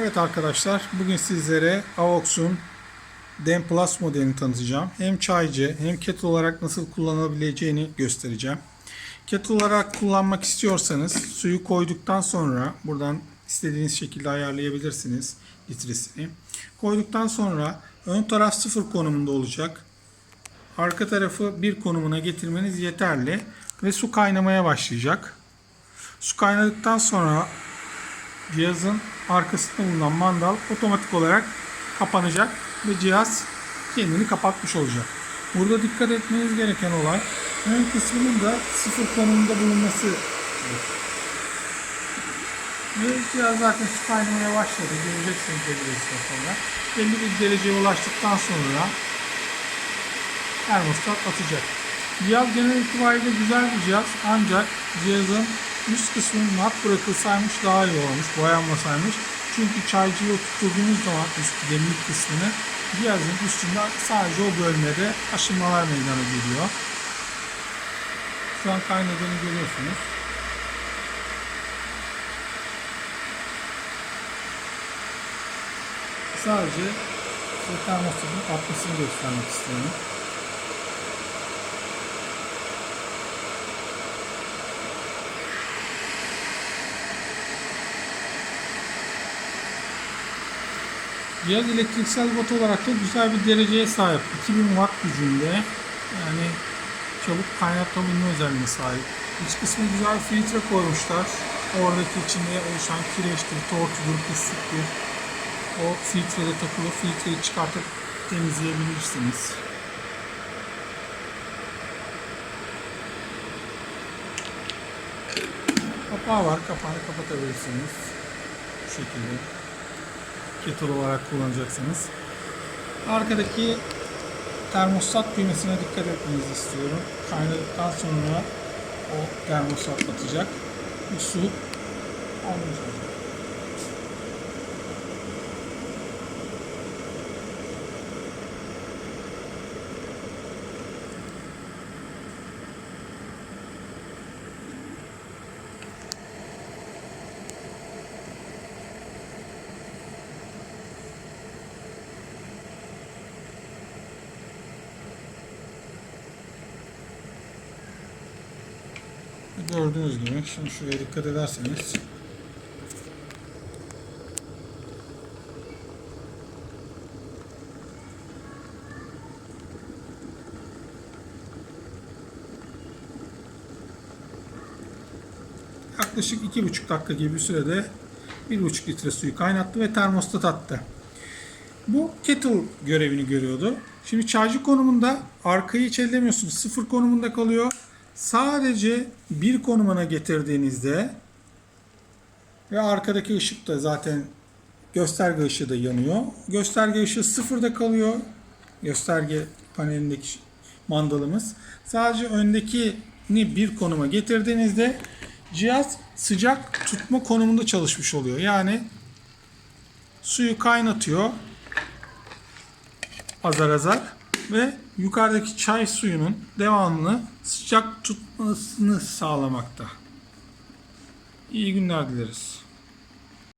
Evet arkadaşlar bugün sizlere Avox'un Dem Plus modelini tanıtacağım. Hem çaycı hem kettle olarak nasıl kullanılabileceğini göstereceğim. Kettle olarak kullanmak istiyorsanız suyu koyduktan sonra buradan istediğiniz şekilde ayarlayabilirsiniz litresini. Koyduktan sonra ön taraf sıfır konumunda olacak. Arka tarafı bir konumuna getirmeniz yeterli ve su kaynamaya başlayacak. Su kaynadıktan sonra cihazın arkasında bulunan mandal otomatik olarak kapanacak ve cihaz kendini kapatmış olacak. Burada dikkat etmeniz gereken olay ön kısmının da sıfır konumunda bulunması. Ve cihaz zaten kaynamaya başladı. Göreceksiniz belli sonra. Belli bir dereceye ulaştıktan sonra termostat atacak. Cihaz genel itibariyle güzel bir cihaz ancak cihazın üst kısmının mat bırakılsaymış daha iyi olmuş, boyanmasaymış. Çünkü çaycıyı oturttuğunuz zaman üst demir kısmını cihazın üstünde sadece o bölmede aşınmalar meydana geliyor. Şu an kaynadığını görüyorsunuz. Sadece termostatın atmasını göstermek istiyorum. Cihaz elektriksel watt olarak da güzel bir dereceye sahip. 2000 watt gücünde. Yani çabuk kaynatabilme özelliğine sahip. İç kısmı güzel filtre koymuşlar. Oradaki içinde oluşan kireçtir, tortudur, pisliktir. O filtrede takılı filtreyi çıkartıp temizleyebilirsiniz. Kapağı var. Kapağını kapatabilirsiniz. Bu şekilde kettle olarak kullanacaksınız. Arkadaki termostat düğmesine dikkat etmenizi istiyorum. Kaynadıktan sonra o termostat atacak. Bu su almış Gördüğünüz gibi şimdi şuraya dikkat ederseniz yaklaşık iki buçuk dakika gibi bir sürede bir buçuk litre suyu kaynattı ve termostat attı. Bu kettle görevini görüyordu. Şimdi çaycı konumunda arkayı hiç ellemiyorsunuz. Sıfır konumunda kalıyor. Sadece bir konumuna getirdiğinizde ve arkadaki ışık da zaten gösterge ışığı da yanıyor. Gösterge ışığı sıfırda kalıyor. Gösterge panelindeki mandalımız. Sadece öndekini bir konuma getirdiğinizde cihaz sıcak tutma konumunda çalışmış oluyor. Yani suyu kaynatıyor azar azar ve yukarıdaki çay suyunun devamlı sıcak tutmasını sağlamakta. İyi günler dileriz.